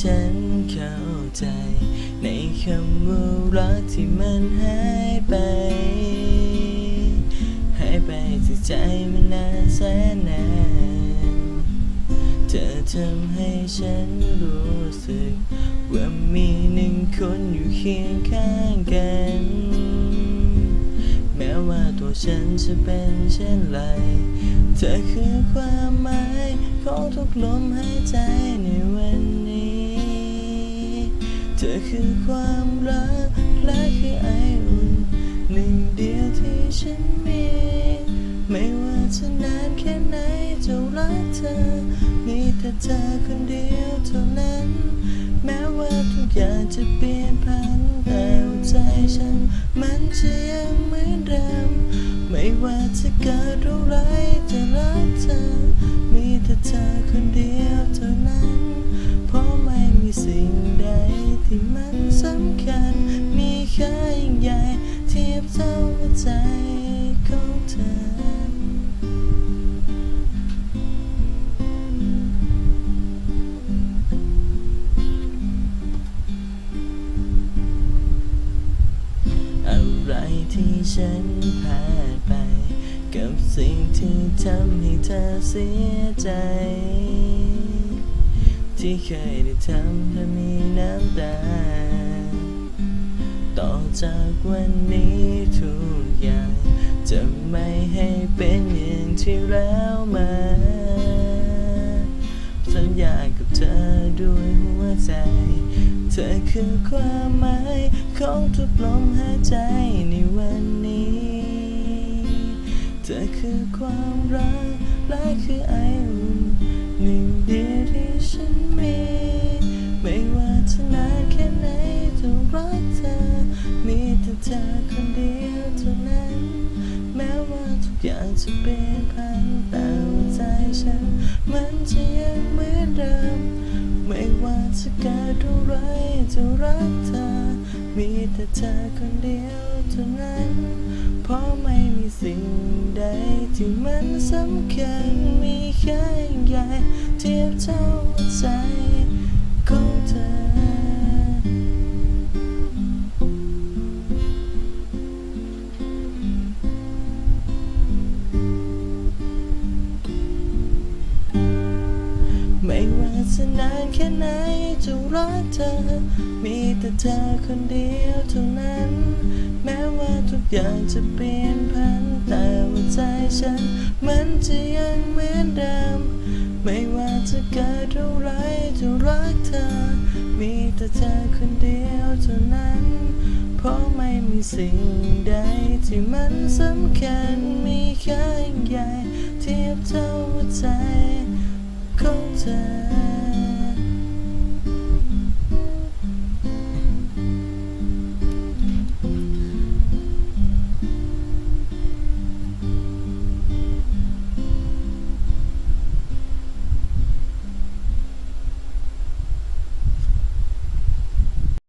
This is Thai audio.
ฉันเข้าใจ ในคำว่ารักที่มันหายไป หายไปจากใจมานานแสนนานเธอทำให้ฉันรู้สึก ว่ามีหนึ่งคนอยู่เคียงข้างกัน แม้ว่าตัวฉันจะเป็นเช่นไรเธอคือความหมายของทุกลมหายใจในวันนี้ ธอคือความรักและคือไออุ่นหนึ่งเดียวที่ฉันมี ไม่ว่าจะนานแค่ไหนจะรักเธอ มีแต่เธอคนเดียวเท่านั้น แม้ว่าทุกอย่างจะเปลี่ยนผันแต่หัวใจฉันมันจะยังเหมือนเดิม ไม่ว่าจะเกิดอะไรจะรักเธอ มีแต่เธอคนเดียวเท่านั้น เพราะไม่มีสิ่ง ที่มันสำคัญ มีค่ายิ่งใหญ่เทียบเท่าใจของเธออะไรที่ฉันพลาดไป กับสิ่งที่ทำให้เธอเสียใจ ที่เคยได้ทำเธอมีน้ำตา ต่อจากวันนี้ทุกอย่าง จะไม่ให้เป็นอย่างที่แล้วมา สัญญากับเธอด้วยหัวใจ เธอคือความหมายของทุกลมหายใจในวันนี้ เธอคือความรักและคือไออุ่นหนึ่งเดียวที่ มีแต่เธอคนเดียวเท่านั้น แม้ว่าทุกอย่างจะเปลี่ยนผันแต่ใจฉันมันจะยังเหมือนเดิม ไม่ว่าจะเกิดอะไรจะรักเธอ มีแต่เธอคนเดียวเท่านั้น เพราะไม่มีสิ่งใดที่มันสำคัญมีแค่ใหญ่เทียบเท่า จะนานแค่ไหนจะรักเธอ มีแต่เธอคนเดียวเท่านั้น แม้ว่าทุกอย่างจะเปลี่ยนผันแต่หัวใจฉัน มันจะยังเหมือนเดิม ไม่ว่าจะเกิดอะไรจะรักเธอ มีแต่เธอคนเดียวเท่านั้น เพราะไม่มีสิ่งใดที่มันสำคัญมีค่ายิ่งใหญ่ เทียบเท่าใจของเธอ